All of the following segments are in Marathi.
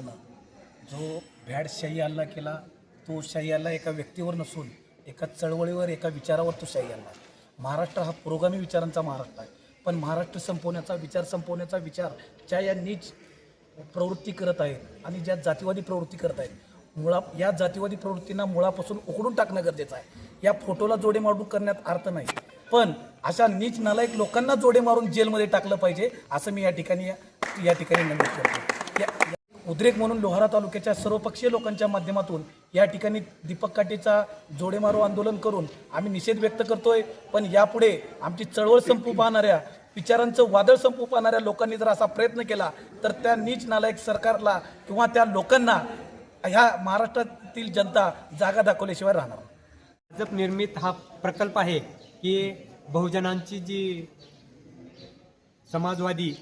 माणसानं जो भॅड शाही हल्ला केला तो शाही हल्ला एका व्यक्तीवर नसून एका चळवळीवर एका विचारावर तो शाही हल्ला महाराष्ट्र हा पुरोगामी विचारांचा महाराष्ट्र आहे. पण महाराष्ट्र संपवण्याचा विचार संपवण्याचा विचार ज्या या नीच प्रवृत्ती करत आहेत आणि ज्या जातीवादी प्रवृत्ती करत आहेत मुळा या जातीवादी प्रवृत्तींना मुळापासून उकडून टाकणं गरजेचं आहे. या फोटोला जोडे मारून करण्यात अर्थ नाही. पण अशा नीच नालायक लोकांना जोडे मारून जेलमध्ये टाकलं पाहिजे असं मी या ठिकाणी या ठिकाणी नमूद करतो. या- उद्रेक म्हणून लोहारा तालुक्याच्या सर्वपक्षीय लोकांच्या माध्यमातून या ठिकाणी दीपक काटेचा जोडेमारो आंदोलन करून आम्ही निषेध व्यक्त करतोय. पण यापुढे आमची चळवळ संपू पाहणाऱ्या विचारांचं वादळ संपू पाहणाऱ्या लोकांनी जर असा प्रयत्न केला तर त्या नीच नालायक सरकारला किंवा त्या लोकांना ह्या महाराष्ट्रातील जनता जागा दाखवल्याशिवाय राहणार भाजप निर्मित हा प्रकल्प आहे की बहुजनांची जी समाजवादी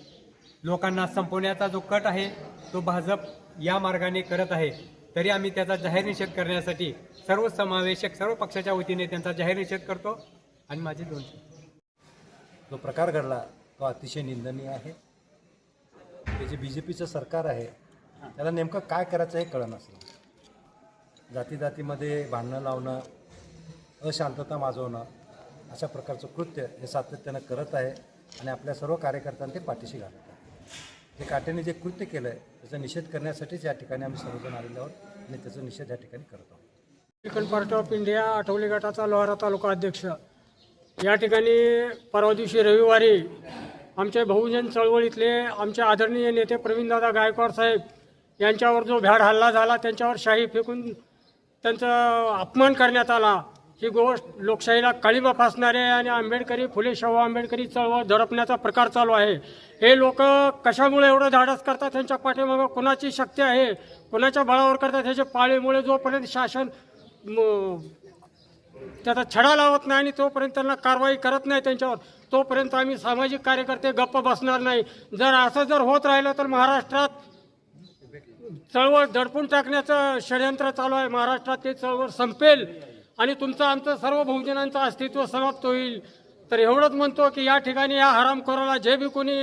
लोकांना संपवण्याचा जो कट आहे तो भाजप या मार्गाने करत आहे. तरी आम्ही त्याचा जाहीर निषेध करण्यासाठी सर्व समावेशक सर्व पक्षाच्या वतीने त्यांचा जाहीर निषेध करतो. आणि माझे दोन जो प्रकार घडला तो अतिशय निंदनीय आहे. ते जे बी जे पीचं सरकार आहे त्याला नेमकं काय करायचं हे कळलं नसलं जाती जातीमध्ये भांडणं लावणं अशांतता माजवणं अशा प्रकारचं कृत्य हे सातत्यानं करत आहे आणि आपल्या सर्व कार्यकर्त्यांना ते पाठीशी घालत हे काट्याने जे कृत्य केलं आहे त्याचा निषेध करण्यासाठीच या ठिकाणी आम्ही सर्वजण आलेलो आहोत आणि त्याचा निषेध या ठिकाणी करत आहोत. Republican party of India Athawale गटाचा लोहारा तालुका अध्यक्ष. या ठिकाणी परवा दिवशी रविवारी आमच्या बहुजन चळवळीतले आमचे आदरणीय नेते प्रवीणदादा गायकवाड साहेब यांच्यावर जो भ्याड हल्ला झाला त्यांच्यावर शाही फेकून त्यांचा अपमान करण्यात आला. ही गोष्ट लोकशाहीला काळीबा फासणारे आणि आंबेडकरी फुले शाहू आंबेडकरी चळवळ दडपण्याचा प्रकार चालू आहे. हे लोक कशामुळे एवढं धाडस करतात त्यांच्या पाठीमागं? कोणाची शक्ती आहे? कोणाच्या बळावर करतात ह्याच्या पाळीमुळे जोपर्यंत शासन म, त्याचा छडा लावत नाही आणि तोपर्यंत त्यांना कारवाई करत नाही त्यांच्यावर तोपर्यंत आम्ही सामाजिक कार्यकर्ते गप्प बसणार नाही. जर असं जर होत राहिलं तर महाराष्ट्रात चळवळ दडपून टाकण्याचं षडयंत्र चालू आहे. महाराष्ट्रात ते चळवळ संपेल. आणि तुमचं आमचं सर्व बहुजनांचं अस्तित्व समाप्त होईल. तर एवढंच म्हणतो की या ठिकाणी या हरामखोराला जे बी कोणी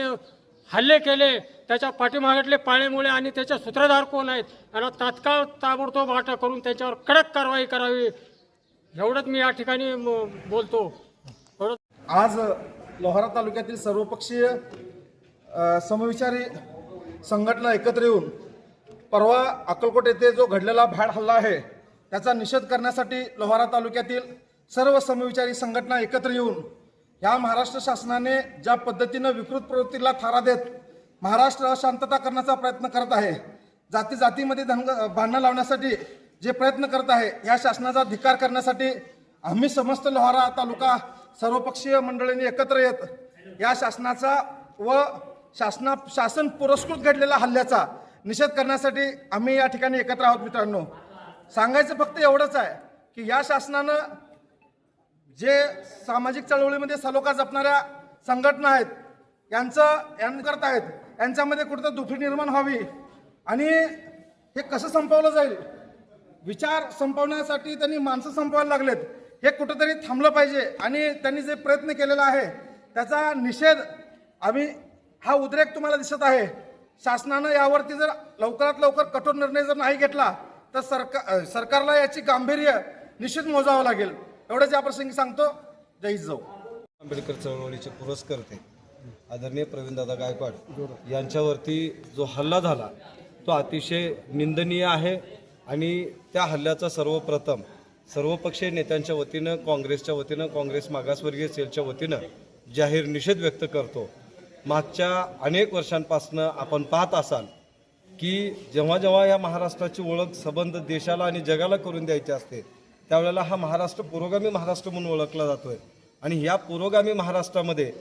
हल्ले केले त्याच्या पाठीमागटले पाळेमुळे आणि त्याचे सूत्रधार कोण आहेत यांना तात्काळ ताबडतोब अटक करून त्याच्यावर कडक कारवाई करावी. एवढंच मी या ठिकाणी म- बोलतो. आज लोहारा तालुक्यातील सर्वपक्षीय समविचारी संघटना एकत्र येऊन परवा अक्कलकोट येथे जो घडलेला भॅड हल्ला आहे त्याचा निषेध करण्यासाठी लोहारा तालुक्यातील सर्व समविचारी संघटना एकत्र येऊन या महाराष्ट्र शासनाने ज्या पद्धतीनं विकृत प्रवृत्तीला थारा देत महाराष्ट्र शांतता करण्याचा प्रयत्न करत आहे जाती जातीमध्ये धनग भांडणं लावण्यासाठी जे प्रयत्न करत आहे या शासनाचा धिकार करण्यासाठी आम्ही समस्त लोहारा तालुका सर्वपक्षीय मंडळींनी एकत्र येत या शासनाचा व शासना शासन पुरस्कृत घडलेल्या हल्ल्याचा निषेध करण्यासाठी आम्ही या ठिकाणी एकत्र आहोत मित्रांनो. सांगायचं फक्त एवढंच आहे की या शासनानं जे सामाजिक चळवळीमध्ये सलोखा जपणाऱ्या संघटना आहेत यांचं यां करत आहेत यांच्यामध्ये कुठं दुफी निर्माण व्हावी. आणि हे कसं संपवलं जाईल? विचार संपवण्यासाठी त्यांनी माणसं संपवायला लागलेत. हे कुठंतरी थांबलं पाहिजे. आणि त्यांनी जे प्रयत्न केलेला आहे त्याचा निषेध आम्ही हा उद्रेक तुम्हाला दिसत आहे. शासनानं यावरती जर लवकरात लवकर कठोर निर्णय जर नाही घेतला तर सरकार सरकारला याची गांभीर्य निश्चित मोजावं लागेल. एवढंच या प्रसंगी सांगतो. जय जाऊ आंबेडकर चळवळीचे पुरस्कर्ते आदरणीय प्रवीणदादा गायकवाड यांच्यावरती जो हल्ला झाला तो अतिशय निंदनीय आहे आणि त्या हल्ल्याचा सर्वप्रथम सर्वपक्षीय नेत्यांच्या वतीनं काँग्रेसच्या वतीनं काँग्रेस मागासवर्गीय सेलच्या वतीनं जाहीर निषेध व्यक्त करतो. मागच्या अनेक वर्षांपासनं आपण पाहत असाल की जेव्हा जेव्हा या महाराष्ट्राची ओळख संबंध देशाला आणि जगाला करून द्यायची असते त्यावेळेला हा महाराष्ट्र पुरोगामी महाराष्ट्र म्हणून ओळखला जातोय. आणि या पुरोगामी महाराष्ट्रामध्ये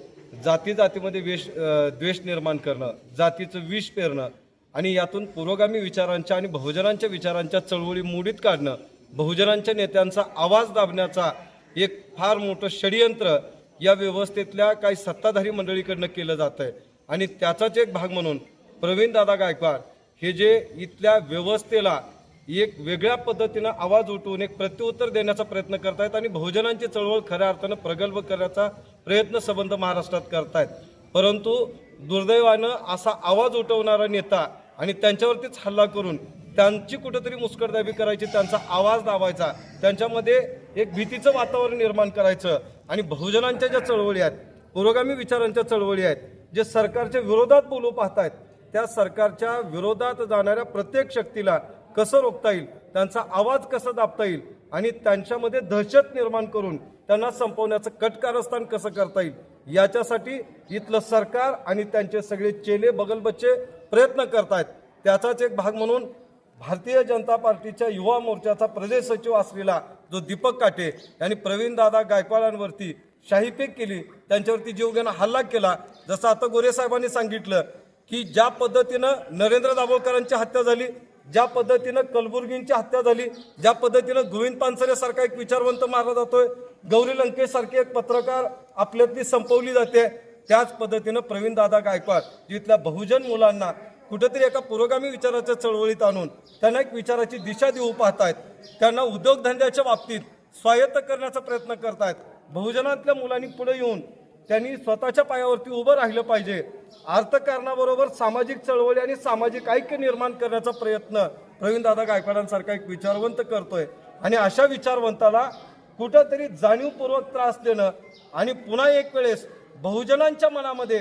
जाती जातीमध्ये वेश द्वेष निर्माण करणं जातीचं विष पेरणं आणि यातून पुरोगामी विचारांच्या आणि बहुजनांच्या विचारांच्या चळवळी मोडीत काढणं बहुजनांच्या नेत्यांचा आवाज दाबण्याचा एक फार मोठं षडयंत्र या व्यवस्थेतल्या काही सत्ताधारी मंडळीकडनं केलं जातं आहे आणि त्याचाच एक भाग म्हणून प्रवीणदादा गायकवाड हे जे इथल्या व्यवस्थेला एक वेगळ्या पद्धतीनं आवाज उठवून एक प्रत्युत्तर देण्याचा प्रयत्न करतायत आणि बहुजनांची चळवळ खऱ्या अर्थानं प्रगल्भ करण्याचा प्रयत्न संबंध महाराष्ट्रात करतायत. परंतु दुर्दैवानं असा आवाज उठवणारा नेता आणि त्यांच्यावरतीच हल्ला करून त्यांची कुठेतरी मुस्कटदाबी करायची त्यांचा आवाज दाबायचा त्यांच्यामध्ये एक भीतीचं वातावरण निर्माण करायचं आणि बहुजनांच्या ज्या चळवळी आहेत पुरोगामी विचारांच्या चळवळी आहेत जे सरकारच्या विरोधात बोलू पाहतायत त्या सरकारच्या विरोधात जाणाऱ्या प्रत्येक शक्तीला कसं रोखता येईल त्यांचा आवाज कसा दाबता येईल आणि त्यांच्यामध्ये दहशत निर्माण करून त्यांना संपवण्याचं कटकारस्थान कसं करता येईल याच्यासाठी इथलं सरकार आणि त्यांचे सगळे चेले बगलबच्चे प्रयत्न करत आहेत त्याचाच एक भाग म्हणून भारतीय जनता पार्टीच्या युवा मोर्चाचा प्रदेश सचिव असलेला जो दीपक काटे यांनी प्रवीण दादा गायकवाडांवरती शाहीफेक केली त्यांच्यावरती जीवघेणा हल्ला केला. जसं आता गोरे साहेबांनी सांगितलं की ज्या पद्धतीनं नरेंद्र दाभोळकरांची हत्या झाली ज्या पद्धतीनं कलबुर्गींची हत्या झाली ज्या पद्धतीनं गोविंद पानसरेसारखा एक विचारवंत मारला जातोय गौरी लंकेसारखी एक पत्रकार आपल्यातली संपवली जाते त्याच पद्धतीनं प्रवीण दादा गायकवाड जिथल्या बहुजन मुलांना कुठेतरी एका पुरोगामी विचाराच्या चळवळीत आणून त्यांना एक विचाराची दिशा देऊ पाहतायत. त्यांना उद्योगधंद्याच्या बाबतीत स्वायत्त करण्याचा प्रयत्न करतायत. बहुजनातल्या मुलांनी पुढे येऊन त्यांनी स्वतःच्या पायावरती उभं राहिलं पाहिजे. अर्थकारणाबरोबर सामाजिक चळवळी आणि सामाजिक ऐक्य निर्माण करण्याचा प्रयत्न प्रवीणदादा गायकवाडांसारखा एक विचारवंत करतोय. आणि अशा विचारवंताला कुठंतरी जाणीवपूर्वक त्रास देणं आणि पुन्हा एक वेळेस बहुजनांच्या मनामध्ये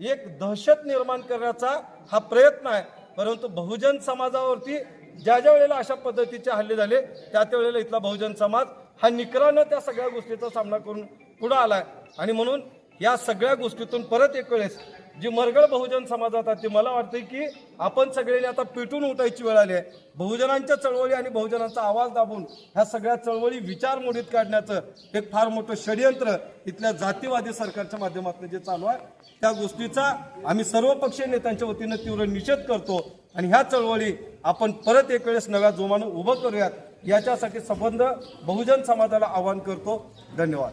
एक दहशत निर्माण करण्याचा हा प्रयत्न आहे. परंतु बहुजन समाजावरती ज्या ज्या वेळेला अशा पद्धतीचे हल्ले झाले त्या त्या वेळेला इथला बहुजन समाज हा निकरानं त्या सगळ्या गोष्टीचा सामना करून पुढं आलाय. आणि म्हणून या सगळ्या गोष्टीतून परत एक वेळेस जी मरगळ बहुजन समाजात आहे ती मला वाटते की आपण सगळ्यांनी आता पेटून उठायची वेळ आली आहे. बहुजनांच्या चळवळी आणि बहुजनांचा आवाज दाबून ह्या सगळ्या चळवळी विचार मोडीत काढण्याचं एक फार मोठं षडयंत्र इथल्या जातीवादी सरकारच्या माध्यमातून जे चालू आहे त्या गोष्टीचा आम्ही सर्व पक्षीय नेत्यांच्या वतीनं तीव्र निषेध करतो आणि ह्या चळवळी आपण परत एक वेळेस नव्या जोमानं उभं करूयात. याच्यासाठी संबंध बहुजन समाजाला आवाहन करतो. धन्यवाद.